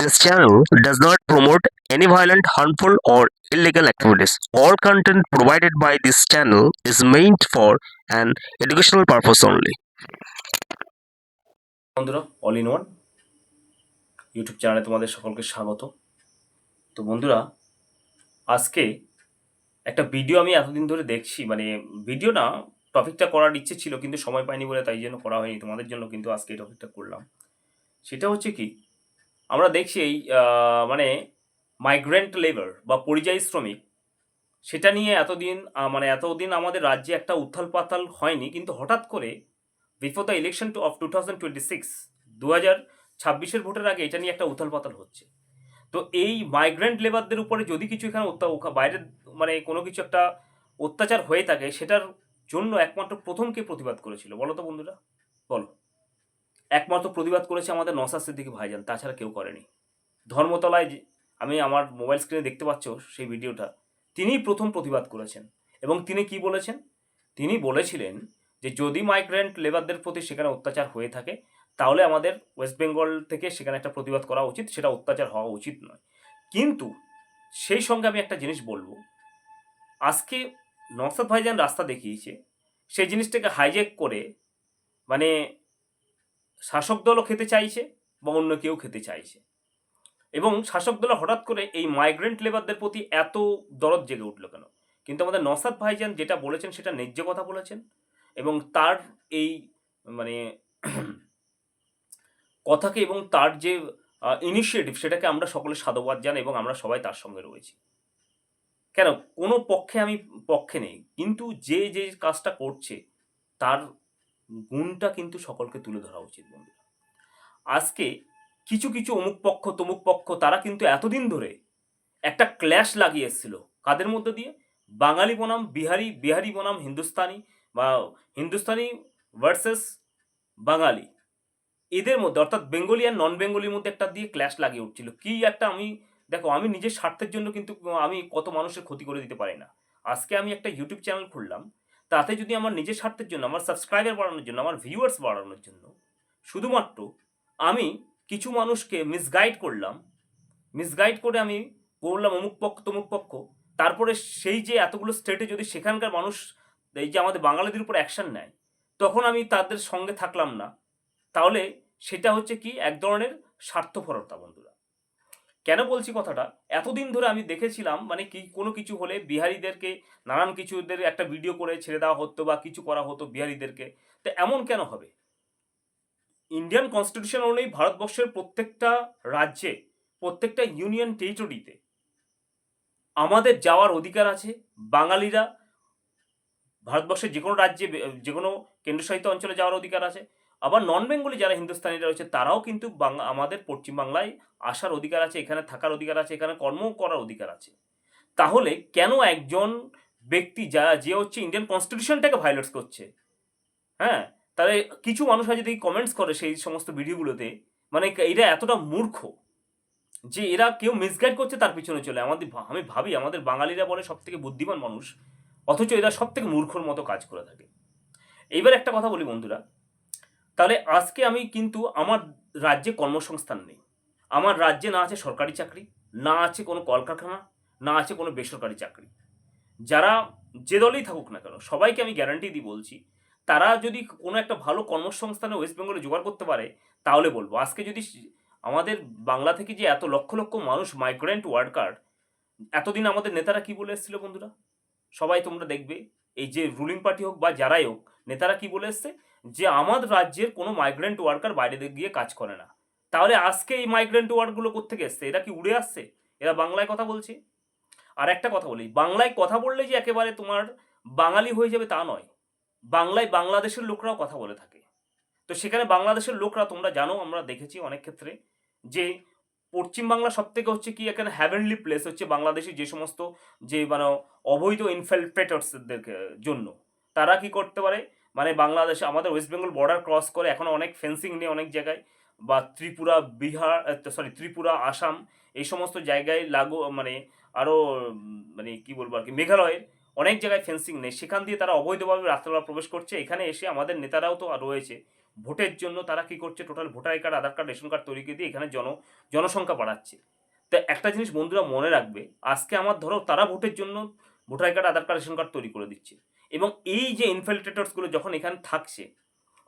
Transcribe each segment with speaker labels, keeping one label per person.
Speaker 1: This channel does not promote any violent, harmful, or illegal activities. All content provided by this channel is meant for an educational purpose only.
Speaker 2: বন্ধুরা all in one YouTube চ্যানেলে তোমাদের সকলকে স্বাগত তো বন্ধুরা আজকে একটা video আমি এতদিন ধরে দেখছি মানে ভিডিও না টপিকটা করার ইচ্ছে ছিল কিন্তু সময় পাইনি বলে তাই জন্য করা হয়নি তোমাদের জন্য কিন্তু আজকে এই টপিকটা করলাম সেটা হচ্ছে কি আমরা দেখছি এই মানে মাইগ্রেন্ট লেবার বা পরিযায়ী শ্রমিক, সেটা নিয়ে এতদিন মানে এতদিন আমাদের রাজ্যে একটা উত্থাল পাতাল হয়নি, কিন্তু হঠাৎ করে before the election two of two thousand twenty six দু হাজার ছাব্বিশের ভোটের আগে এটা নিয়ে একটা উথাল পাতাল হচ্ছে। তো এই মাইগ্রেন্ট লেবারদের উপরে যদি কিছু এখানে বাইরের মানে কোনো কিছু একটা অত্যাচার হয়ে থাকে, সেটার জন্য একমাত্র প্রথম কে প্রতিবাদ করেছিল। বলো তো বন্ধুরা, বলো। একমাত্র প্রতিবাদ করেছে আমাদের নসার সিদ্দিকি ভাইজান, তাছাড়া কেউ করেনি। ধর্মতলায় আমি আমার মোবাইল স্ক্রিনে দেখতে পাচ্ছ সেই ভিডিওটা, তিনিই প্রথম প্রতিবাদ করেছেন। এবং তিনি কি বলেছেন? তিনি বলেছিলেন যে, যদি মাইগ্রেন্ট লেবারদের প্রতি সেখানে অত্যাচার হয়ে থাকে, তাহলে আমাদের ওয়েস্ট বেঙ্গল থেকে সেখানে একটা প্রতিবাদ করা উচিত, সেটা অত্যাচার হওয়া উচিত নয়। কিন্তু সেই সঙ্গে আমি একটা জিনিস বলব। আজকে নকশাদ ভাইজান রাস্তা দেখিয়েছে, সেই জিনিসটাকে হাইজ্যাক করে মানে শাসক দলও খেতে চাইছে বা অন্য কেউ খেতে চাইছে। এবং শাসক দল হঠাৎ করে এই মাইগ্রেন্ট লেবারদের প্রতি এত দরদ জেগে উঠল কেন? কিন্তু আমাদের নসাদ ভাইজান যেটা বলেছেন সেটা ন্যায্য কথা বলেছেন এবং তার এই মানে কথাকে এবং তার যে ইনিশিয়েটিভ সেটাকে আমরা সকলে সাধুবাদ জানাই এবং আমরা সবাই তার সঙ্গে রয়েছি। কেন? কোনো পক্ষে আমি, পক্ষে নেই। কিন্তু যে যে কাজটা করছে, তার গুণটা কিন্তু সকলকে তুলে ধরা উচিত বন্ধু আজকে কিছু কিছু অমুক পক্ষ, তমুক পক্ষ, তারা কিন্তু এতদিন ধরে একটা ক্ল্যাশ লাগিয়ে এসেছিল। কাদের মধ্যে দিয়ে? বাঙালি বনাম, বিহারি বিহারি বনাম, হিন্দুস্তানি বা হিন্দুস্তানি ভার্সেস বাঙালি। এদের মধ্যে, অর্থাৎ বেঙ্গলি আর নন বেঙ্গলির মধ্যে একটা দিয়ে ক্ল্যাশ লাগিয়ে উঠছিল। কি একটা আমি, দেখো, আমি নিজের স্বার্থের জন্য কিন্তু আমি কত মানুষের ক্ষতি করে দিতে পারি না। আজকে আমি একটা ইউটিউব চ্যানেল খুললাম। তাতে যদি আমার নিজের স্বার্থের জন্য, আমার সাবস্ক্রাইবার বাড়ানোর জন্য, আমার ভিউয়ার্স বাড়ানোর জন্য, শুধুমাত্র আমি কিছু মানুষকে মিসগাইড করলাম মিসগাইড করে আমি বললাম অমুক পক্ষ, তমুক পক্ষ, তারপরে সেই যে এতগুলো স্টেটে যদি সেখানকার মানুষ এই যে আমাদের বাঙালিদের উপর অ্যাকশন নেয়, তখন আমি তাদের সঙ্গে থাকলাম না। তাহলে সেটা হচ্ছে কি? এক ধরনের স্বার্থপরতা বন্ধুরা। কেন বলছি কথাটা? এতদিন ধরে আমি দেখেছিলাম মানে কি, কোনো কিছু হলে বিহারিদেরকে, নানান কিছুদের একটা ভিডিও করে ছেড়ে দেওয়া হতো বা কিছু করা হতো বিহারিদেরকে। তো এমন কেন হবে? ইন্ডিয়ান কনস্টিটিউশন অনুযায়ী ভারতবর্ষের প্রত্যেকটা রাজ্যে, প্রত্যেকটা ইউনিয়ন টেরিটরিতে আমাদের যাওয়ার অধিকার আছে। বাঙালিরা ভারতবর্ষের যে কোনো রাজ্যে, যে কোনো কেন্দ্রশাসিত অঞ্চলে যাওয়ার অধিকার আছে। আবার নন বেঙ্গলি যারা হিন্দুস্তানিরা রয়েছে, তারাও কিন্তু আমাদের পশ্চিমবাংলায় আসার অধিকার আছে, এখানে থাকার অধিকার আছে, এখানে কর্ম করার অধিকার আছে। তাহলে কেন একজন ব্যক্তি যা, যে হচ্ছে ইন্ডিয়ান কনস্টিটিউশনটাকে ভায়োলেটস করছে? হ্যাঁ? তাহলে কিছু মানুষ আছে যদি কমেন্টস করে সেই সমস্ত ভিডিওগুলোতে মানে এরা এতটা মূর্খ যে এরা কেউ মিসগাইড করছে তার পিছনে চলে। আমাদের আমি ভাবি, আমাদের বাঙালিরা বলে সব থেকে বুদ্ধিমান মানুষ, অথচ এরা সব থেকে মূর্খর মতো কাজ করে থাকে। এইবার একটা কথা বলি বন্ধুরা তাহলে আজকে আমি কিন্তু আমার রাজ্যে কর্মসংস্থান নেই। আমার রাজ্যে না আছে সরকারি চাকরি, না আছে কোনো কলকারখানা, না আছে কোনো বেসরকারি চাকরি। যারা যে দলেই থাকুক না কেন, সবাইকে আমি গ্যারান্টি দিই বলছি, তারা যদি কোনো একটা ভালো কর্মসংস্থানে ওয়েস্ট বেঙ্গলে জোগাড় করতে পারে, তাহলে বলব। আজকে যদি আমাদের বাংলা থেকে যে এত লক্ষ লক্ষ মানুষ মাইগ্রেন্ট ওয়ার্কার এতদিন আমাদের নেতারা কি বলে এসেছিল বন্ধুরা? সবাই তোমরা দেখবে, এই যে রুলিং পার্টি হোক বা যারাই হোক, নেতারা কি বলে এসছে? যে আমার রাজ্যের কোনো মাইগ্রেন্ট ওয়ার্কার বাইরে গিয়ে কাজ করে না। তাহলে আজকে এই মাইগ্রেন্ট ওয়ার্কগুলো কোথেকে এসছে? এরা কি উড়ে আসছে? এরা বাংলায় কথা বলছে? আর একটা কথা বলি, বাংলায় কথা বললে যে একেবারে তোমার বাঙালি হয়ে যাবে তা নয়। বাংলায় বাংলাদেশের লোকরাও কথা বলে থাকে। তো সেখানে বাংলাদেশের লোকরা, তোমরা জানো, আমরা দেখেছি অনেক ক্ষেত্রে যে পশ্চিমবাংলা সব থেকে হচ্ছে কি, এখানে হ্যাভেনলি প্লেস হচ্ছে বাংলাদেশি যে সমস্ত যে মানে অবৈধ ইনফেলট্রেটার্সদের জন্য। তারা কি করতে পারে? মানে বাংলাদেশে আমাদের ওয়েস্ট বেঙ্গল বর্ডার ক্রস করে এখন অনেক ফেন্সিং নেই অনেক জায়গায় বা ত্রিপুরা, বিহার সরি ত্রিপুরা, আসাম এই সমস্ত জায়গায় লাগু মানে আরও মানে কি বলব আর কি, মেঘালয়ের অনেক জায়গায় ফেন্সিং নেই। সেখান দিয়ে তারা অবৈধভাবে রাত্রেবেলা প্রবেশ করছে। এখানে এসে আমাদের নেতারাও তো রয়েছে। ভোটের জন্য তারা কি করছে? Total voter card Aadhaar card ration card তৈরি করে দিয়ে এখানে জন, জনসংখ্যা বাড়াচ্ছে। তো একটা জিনিস বন্ধুরা মনে রাখবে, আজকে আমার ধরো তারা ভোটের জন্য voter card Aadhaar card ration card তৈরি করে দিচ্ছে। এবং এই যে ইনফিল্ট্রেটরসগুলো যখন এখানে থাকছে,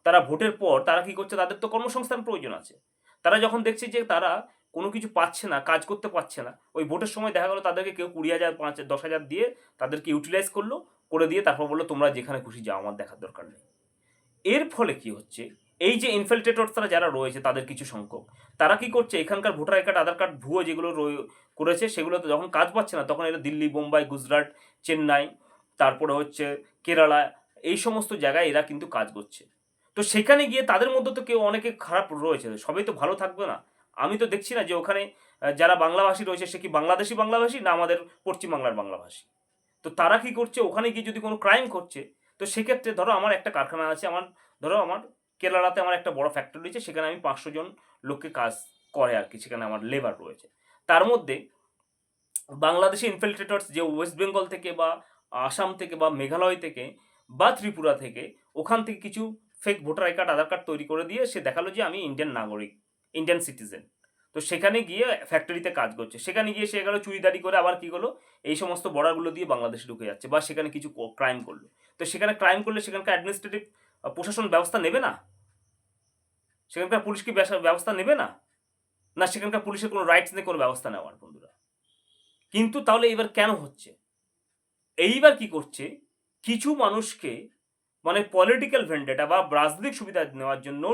Speaker 2: তারা ভোটের পর তারা কি করছে? তাদের তো কর্মসংস্থান প্রয়োজন আছে। তারা যখন দেখছে যে তারা কোনো কিছু পাচ্ছে না, কাজ করতে পারছে না, ওই ভোটের সময় দেখা গেলো তাদেরকে কেউ কুড়ি হাজার, পাঁচ দশ হাজার দিয়ে তাদেরকে ইউটিলাইজ করল, করে দিয়ে তারপর বলল, তোমরা যেখানে খুশি যাও, আমার দেখার দরকার নেই। এর ফলে কি হচ্ছে? এই যে ইনফিল্ট্রেটরসরা যারা রয়েছে, তাদের কিছু সংখ্যক, তারা কি করছে? এখানকার ভোটার কার্ড, আধার কার্ড ভুয়ো যেগুলো রয়ে- করেছে, সেগুলোতে যখন কাজ পাচ্ছে না, তখন এরা দিল্লি, বোম্বাই, গুজরাট, চেন্নাই তারপরে হচ্ছে কেরালা, এই সমস্ত জায়গায় এরা কিন্তু কাজ করছে। তো সেখানে গিয়ে তাদের মধ্যে তো কেউ অনেকে খারাপ রয়েছে, সবাই তো ভালো থাকবে না। আমি তো দেখছি না যে ওখানে যারা বাংলাভাষী রয়েছে, সে কি বাংলাদেশি বাংলাভাষী না আমাদের পশ্চিম বাংলার বাংলাভাষী? তো তারা কি করছে? ওখানে গিয়ে যদি কোনো ক্রাইম করছে তো সেক্ষেত্রে ধরো আমার একটা কারখানা আছে, আমার, ধরো আমার কেরালাতে আমার একটা বড় ফ্যাক্টরি রয়েছে, সেখানে আমি পাঁচশো জন লোককে কাজ করে আর কি, সেখানে আমার লেবার রয়েছে। তার মধ্যে বাংলাদেশি ইনফিল্ট্রেটর্স যে ওয়েস্ট বেঙ্গল থেকে বা আসাম থেকে বা মেঘালয় থেকে বা ত্রিপুরা থেকে ওখান থেকে কিছু fake voter I card Aadhaar card তৈরি করে দিয়ে সে দেখাল যে আমি ইন্ডিয়ান নাগরিক ইন্ডিয়ান সিটিজেন তো সেখানে গিয়ে ফ্যাক্টরিতে কাজ করছে। সেখানে গিয়ে সে গেলো, চুরিদারি করে আবার কি করল? এই সমস্ত বর্ডারগুলো দিয়ে বাংলাদেশে ঢুকে যাচ্ছে বা সেখানে কিছু ক্রাইম করল। তো সেখানে ক্রাইম করলে সেখানকার অ্যাডমিনিস্ট্রেটিভ প্রশাসন ব্যবস্থা নেবে না? সেখানকার পুলিশ কি ব্যবসা- ব্যবস্থা নেবে না? না, সেখানকার পুলিশের কোনো রাইটস নেই কোনো ব্যবস্থা নেওয়ার বন্ধুরা। কিন্তু তাহলে এবার কেন হচ্ছে? এইবার কি করছে? কিছু মানুষকে মানে পলিটিক্যাল ভেন্ডেটা বা রাজনৈতিক সুবিধা নেওয়ার জন্য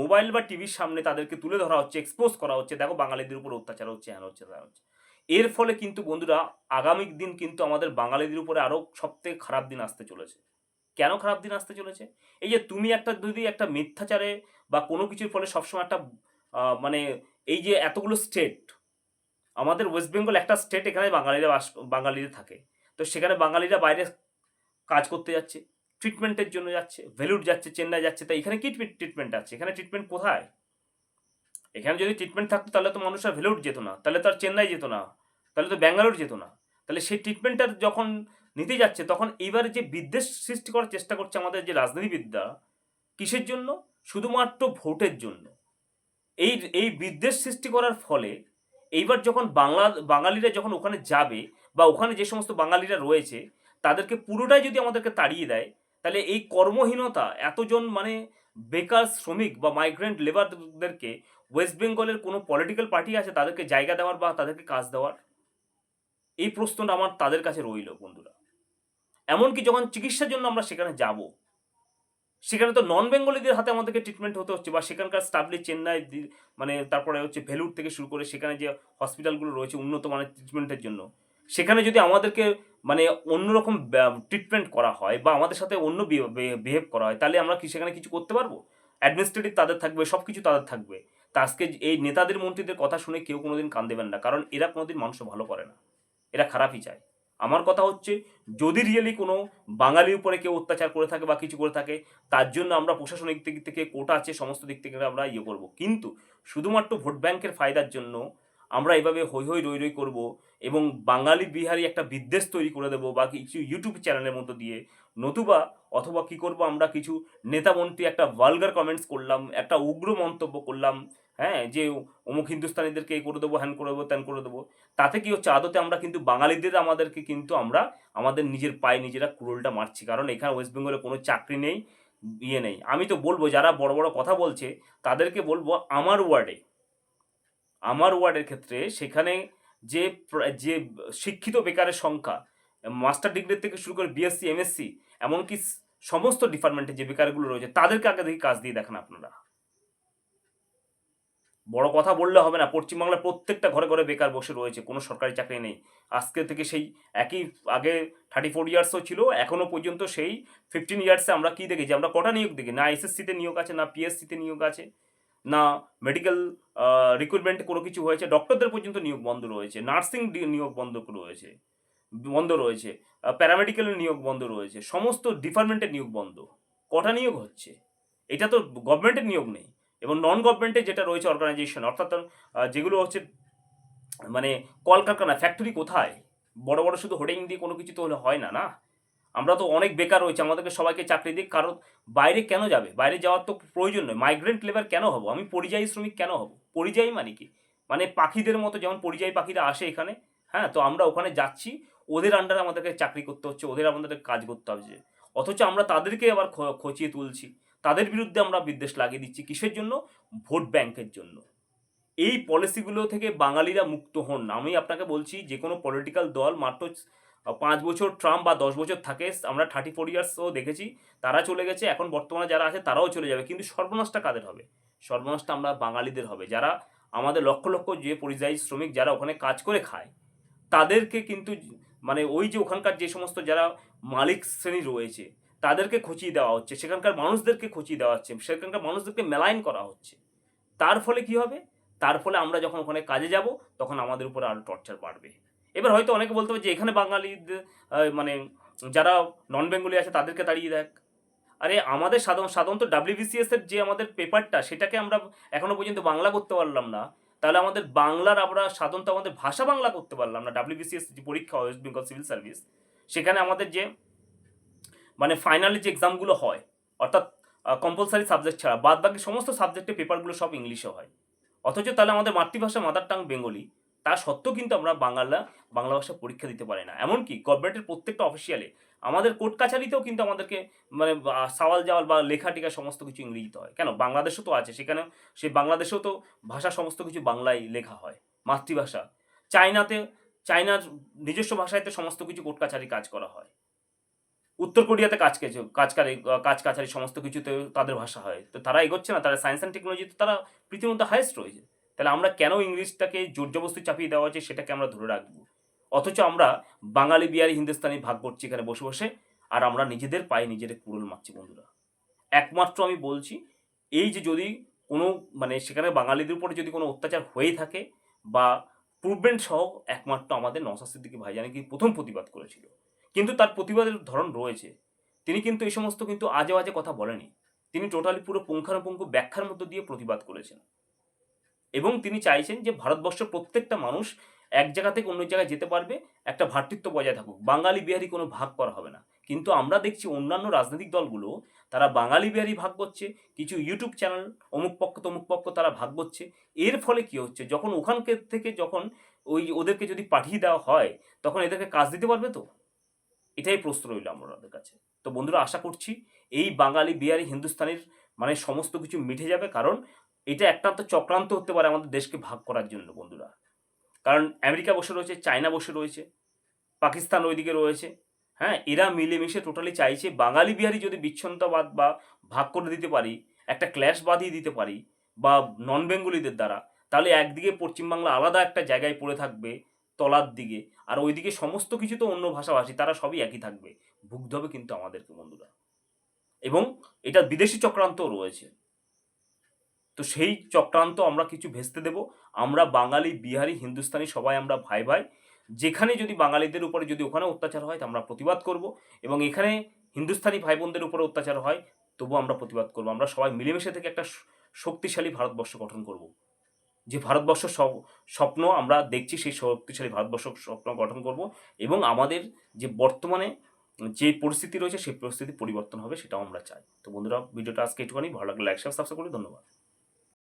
Speaker 2: মোবাইল বা টিভির সামনে তাদেরকে তুলে ধরা হচ্ছে এক্সপোজ করা হচ্ছে। দেখো, বাঙালিদের উপর অত্যাচার হচ্ছে, হ্যান হচ্ছে, ত্যান হচ্ছে। এর ফলে কিন্তু, বন্ধুরা, আগামী দিন কিন্তু আমাদের বাঙালিদের উপরে আরও সবথেকে খারাপ দিন আসতে চলেছে। কেন খারাপ দিন আসতে চলেছে? এই যে তুমি একটা, যদি একটা মিথ্যাচারে বা কোনো কিছুর ফলে সবসময় একটা মানে এই যে এতগুলো স্টেট আমাদের ওয়েস্ট বেঙ্গল একটা স্টেট এখানে বাঙালিরা বাস বাঙালিরা থাকে। তো সেখানে বাঙালিরা বাইরে কাজ করতে যাচ্ছে ট্রিটমেন্টের জন্য যাচ্ছে ভেলুর যাচ্ছে, চেন্নাই যাচ্ছে তাই এখানে কি ট্রিটমেন্ট আছে? এখানে ট্রিটমেন্ট কোথায়? এখানে যদি ট্রিটমেন্ট থাকতো তাহলে তো মানুষ আর যেত না, তাহলে তো আর চেন্নাই যেত না, তাহলে তো ব্যাঙ্গালোর যেত না। তাহলে সেই ট্রিটমেন্টটা যখন নিতে যাচ্ছে, তখন এইবারে যে বিদ্বেষ সৃষ্টি করার চেষ্টা করছে আমাদের যে রাজনীতিবিদরা, কিসের জন্য? শুধুমাত্র ভোটের জন্য। এই এই বিদ্বেষ সৃষ্টি করার ফলে এইবার যখন বাংলা, বাঙালিরা যখন ওখানে যাবে বা ওখানে যে সমস্ত বাঙালিরা রয়েছে, তাদেরকে পুরোটাই যদি আমাদেরকে তাড়িয়ে দেয়, তাহলে এই কর্মহীনতা, এতজন মানে বেকার শ্রমিক বা মাইগ্রেন্ট লেবারদেরকে ওয়েস্ট বেঙ্গলের কোনো পলিটিক্যাল পার্টি আছে, তাদেরকে জায়গা দেওয়ার বা তাদেরকে কাজ দেওয়ার? এই প্রশ্নটা আমার তাদের কাছে রইল বন্ধুরা। এমনকি যখন চিকিৎসার জন্য আমরা সেখানে যাব, সেখানে তো নন বেঙ্গলিদের হাতে আমাদেরকে ট্রিটমেন্ট হতে হচ্ছে বা সেখানকার স্টাবলি চেন্নাই মানে তারপরে হচ্ছে ভেলুর থেকে শুরু করে সেখানে যে হসপিটালগুলো রয়েছে উন্নত মানের ট্রিটমেন্টের জন্য সেখানে যদি আমাদেরকে মানে অন্যরকম ট্রিটমেন্ট করা হয় বা আমাদের সাথে অন্য বিহেভ করা হয়, তাহলে আমরা কি সেখানে কিছু করতে পারব? অ্যাডমিনিস্ট্রেটিভ তাদের থাকবে সব কিছু তাদের থাকবে। তা আজকে এই নেতাদের, মন্ত্রীদের কথা শুনে কেউ কোনোদিন কান দেবেন না, কারণ এরা কোনোদিন মানুষ ভালো করে না। এরা খারাপই চায়। আমার কথা হচ্ছে, যদি রিয়েলি কোনো বাঙালির উপরে কেউ অত্যাচার করে থাকে বা কিছু করে থাকে, তার জন্য আমরা প্রশাসনিক দিক থেকে, কোটা আছে, সমস্ত দিক থেকে আমরা ইয়ে করব। কিন্তু শুধুমাত্র ভোট ব্যাংকের ফায়দার জন্য আমরা এভাবে হই হই রই রই করব এবং বাঙালি বিহারি একটা বিদ্বেষ তৈরি করে দেবো বা কিছু ইউটিউব চ্যানেলের মধ্য দিয়ে। নতুবা অথবা কি করব আমরা কিছু নেতামন্ত্রী একটা ভালগার কমেন্টস করলাম, একটা উগ্র মন্তব্য করলাম হ্যাঁ যে অমুক হিন্দুস্তানিদেরকে এই করে দেবো, হ্যান করে দেবো, ত্যান করে দেবো। তাতে কি হচ্ছে? আদতে আমরা কিন্তু বাঙালিদের আমাদেরকে কিন্তু আমরা আমাদের নিজের পায়ে নিজেরা কুরুলটা মারছি, কারণ এখানে ওয়েস্ট বেঙ্গলে কোনো চাকরি নেই ইয়ে নেই। আমি তো বলব, যারা বড় বড় কথা বলছে, তাদেরকে বলব আমার ওয়ার্ডে আমার ওয়ার্ডের ক্ষেত্রে সেখানে যে যে শিক্ষিত বেকারের সংখ্যা, মাস্টার ডিগ্রি থেকে শুরু করে বিএসসি এমএসসি এমনকি সমস্ত ডিপার্টমেন্টে যে বেকারগুলো রয়েছে, তাদেরকে আগে দেখি কাজ দিয়ে দেখান আপনারা। বড় কথা বললে হবে না, পশ্চিমবাংলার প্রত্যেকটা ঘরে ঘরে বেকার বসে রয়েছে, কোনো সরকারি চাকরি নেই। আজকে থেকে সেই একই, আগে থার্টি ফোর ইয়ার্সও ছিল, এখনও পর্যন্ত সেই ফিফটিন ইয়ার্সে আমরা কি দেখেছি, আমরা কটা নিয়োগ দেখি? না এসএসসিতে নিয়োগ আছে, না পিএসসিতে নিয়োগ আছে। না মেডিকেল রিক্রুটমেন্ট কোনো কিছু হয়েছে ডক্টরদের পর্যন্ত নিয়োগ বন্ধ রয়েছে নার্সিং নিয়োগ বন্ধ রয়েছে বন্ধ রয়েছে প্যারামেডিক্যালের নিয়োগ বন্ধ রয়েছে, সমস্ত ডিপার্টমেন্টের নিয়োগ বন্ধ। কটা নিয়োগ হচ্ছে? এটা তো গভর্নমেন্টের নিয়োগ নেই, এবং নন গভর্নমেন্টের যেটা রয়েছে অর্গানাইজেশন অর্থাৎ যেগুলো হচ্ছে মানে কলকারখানা ফ্যাক্টরি কোথায়? বড় বড় শুধু হোর্ডিং দিয়ে কোনো কিছু তো হলে হয় না না? আমরা তো অনেক বেকার রয়েছে, আমাদেরকে সবাইকে চাকরি দিক, কারণ বাইরে কেন যাবে? বাইরে যাওয়ার তো প্রয়োজন নয়। মাইগ্রেন্ট লেবার কেন হব? আমি পরিযায়ী শ্রমিক কেন হব? পরিযায়ী মানে কি? মানে পাখিদের মতো, যেমন পরিযায়ী পাখিরা আসে এখানে হ্যাঁ তো আমরা ওখানে যাচ্ছি, ওদের আন্ডারে আমাদেরকে চাকরি করতে হচ্ছে, ওদের আমাদের কাজ করতে হচ্ছে অথচ আমরা তাদেরকে আবার খচিয়ে তুলছি। তাদের বিরুদ্ধে আমরা বিদ্বেষ লাগিয়ে দিচ্ছি। কিসের জন্য? ভোট ব্যাংকের জন্য। এই পলিসিগুলো থেকে বাঙালিরা মুক্ত হন। আমি আপনাকে বলছি যে কোনো পলিটিক্যাল দল মাত্র পাঁচ বছর ট্রাম্প বা দশ বছর থাকে, আমরা থার্টি ফোর ইয়ার্সও দেখেছি, তারা চলে গেছে, এখন বর্তমানে যারা আছে তারাও চলে যাবে, কিন্তু সর্বনাশটা কাদের হবে? সর্বনাশটা আমরা বাঙালিদের হবে, যারা আমাদের লক্ষ লক্ষ যে পরিযায়ী শ্রমিক যারা ওখানে কাজ করে খায়, তাদেরকে কিন্তু মানে ওই যে ওখানকার যে সমস্ত যারা মালিক শ্রেণি রয়েছে, তাদেরকে খচিয়ে দেওয়া হচ্ছে, সেখানকার মানুষদেরকে খচিয়ে দেওয়া হচ্ছে, সেখানকার মানুষদেরকে মেলাইন করা হচ্ছে। তার ফলে কি হবে? তার ফলে আমরা যখন ওখানে কাজে যাব, তখন আমাদের উপরে আরও টর্চার বাড়বে। এবার হয়তো অনেকে বলতে হবে যে এখানে বাঙালিদের মানে যারা নন বেঙ্গলি আছে তাদেরকে তাড়িয়ে দেখ। আরে আমাদের সাধারণ, সাধারণত ডাব্লিউবিসিএস এর যে আমাদের পেপারটা সেটাকে আমরা এখনও পর্যন্ত বাংলা করতে পারলাম না। তাহলে আমাদের বাংলার আমরা সাধারণত আমাদের ভাষা বাংলা করতে পারলাম না ডাব্লিউবিসিএস যে পরীক্ষা ওয়েস্ট বেঙ্গল সিভিল সার্ভিস সেখানে আমাদের যে মানে ফাইনালি যে এক্সামগুলো হয়, অর্থাৎ কম্পালসারি সাবজেক্ট ছাড়া বাদ বাকি সমস্ত সাবজেক্টের পেপারগুলো সব ইংলিশে হয়। অথচ তাহলে আমাদের মাতৃভাষা মাদার টাং বেঙ্গলি তা সত্ত্বেও কিন্তু আমরা বাংলা বাংলা ভাষা পরীক্ষা দিতে পারি না। এমনকি গভর্নমেন্টের প্রত্যেকটা অফিসিয়ালে আমাদের কোর্ট কাছারিতেও কিন্তু আমাদেরকে মানে সাওয়াল জাওয়াল বা লেখা টিকা সমস্ত কিছু ইংরেজিতে হয়। কেন? বাংলাদেশও তো আছে সেখানে সেই বাংলাদেশেও তো ভাষা সমস্ত কিছু বাংলায় লেখা হয়, মাতৃভাষা। চায়নাতে, চায়নার নিজস্ব ভাষায় তো সমস্ত কিছু কোর্ট কাছারি কাজ করা হয়। উত্তর কোরিয়াতে কাজ কেছে কাজ কারে, কাজ কাছারি সমস্ত কিছুতে তাদের ভাষা হয়। তো তারা এগোচ্ছে না, তারা সায়েন্স অ্যান্ড টেকনোলজিতে তারা পৃথিবীর মধ্যে হায়েস্ট রয়েছে। তাহলে আমরা কেন ইংলিশটাকে জোর জবস্তি চাপিয়ে দেওয়া হচ্ছে সেটাকে আমরা ধরে রাখব? অথচ আমরা বাঙালি, বিহারি, হিন্দুস্তানি ভাগ করছি এখানে বসে বসে, আর আমরা নিজেদের পায়ে নিজেদের কুড়ুল মারছি বন্ধুরা। একমাত্র আমি বলছি, এই যে যদি কোনো মানে সেখানে বাঙালিদের উপরে যদি কোনো অত্যাচার হয়ে থাকে, বা প্রুভমেন্ট সহ একমাত্র আমাদের নসাদ সিদ্দিকী ভাইজানি কি প্রথম প্রতিবাদ করেছিল? কিন্তু তার প্রতিবাদের ধরন রয়েছে। তিনি কিন্তু এই সমস্ত কিন্তু আজে বাজে কথা বলেনি তিনি টোটালি পুরো পুঙ্খানুপুঙ্খ ব্যাখ্যার মধ্য দিয়ে প্রতিবাদ করেছেন। এবং তিনি চাইছেন যে ভারতবর্ষের প্রত্যেকটা মানুষ এক জায়গা থেকে অন্য জায়গায় যেতে পারবে, একটা ভ্রাতৃত্ব বজায় থাকুক। বাঙালি বিহারি কোনো ভাগ করা হবে না। কিন্তু আমরা দেখছি অন্যান্য রাজনৈতিক দলগুলো, তারা বাঙালি বিহারি ভাগ করছে, কিছু ইউটিউব চ্যানেল অমুক পক্ষ তমুক পক্ষ তারা ভাগ করছে। এর ফলে কি হচ্ছে? যখন ওখানকার থেকে যখন ওই ওদেরকে যদি পাঠিয়ে দেওয়া হয়, তখন এদেরকে কাজ দিতে পারবে তো? এটাই প্রশ্ন রইল আমাদের কাছে। তো বন্ধুরা, আশা করছি এই বাঙালি বিহারি হিন্দুস্তানির মানে সমস্ত কিছু মিটে যাবে। কারণ এটা একটা তো চক্রান্ত হতে পারে আমাদের দেশকে ভাগ করার জন্য, বন্ধুরা। কারণ আমেরিকা বসে রয়েছে, চায়না বসে রয়েছে, পাকিস্তান ওইদিকে রয়েছে হ্যাঁ? এরা মিলেমিশে টোটালি চাইছে বাঙালি বিহারি যদি বিচ্ছন্নতাবাদ বা ভাগ করে দিতে পারি, একটা ক্ল্যাশ বাঁধিয়ে দিতে পারি, বা নন বেঙ্গলিদের দ্বারা, তাহলে একদিকে পশ্চিমবাংলা আলাদা একটা জায়গায় পড়ে থাকবে, তলার দিকে, আর ওইদিকে সমস্ত কিছু তো অন্য ভাষাভাষী, তারা সবই একই থাকবে। ভুগতে হবে কিন্তু আমাদেরকে, বন্ধুরা। এবং এটা বিদেশি চক্রান্তও রয়েছে। তো সেই চক্রান্ত আমরা কিছু ভেস্তে দেব। আমরা বাঙালি, বিহারি, হিন্দুস্তানি সবাই আমরা ভাই ভাই। যেখানে যদি বাঙালিদের উপরে যদি ওখানে অত্যাচার হয়, তা আমরা প্রতিবাদ করব এবং এখানে হিন্দুস্তানি ভাই বোনদের উপরে অত্যাচার হয় তবু আমরা প্রতিবাদ করব। আমরা সবাই মিলেমিশে থেকে একটা শক্তিশালী ভারতবর্ষ গঠন করব। যে ভারতবর্ষ স্বপ্ন আমরা দেখছি, সেই শক্তিশালী ভারতবর্ষ স্বপ্ন গঠন করব এবং আমাদের যে বর্তমানে যে পরিস্থিতি রয়েছে, সেই পরিস্থিতি পরিবর্তন হবে, সেটাও আমরা চাই। তো বন্ধুরা, ভিডিওটা আজকে একটুখানি, ভালো লাগলে লাইক সাবস্ক্রাইব করে ধন্যবাদ।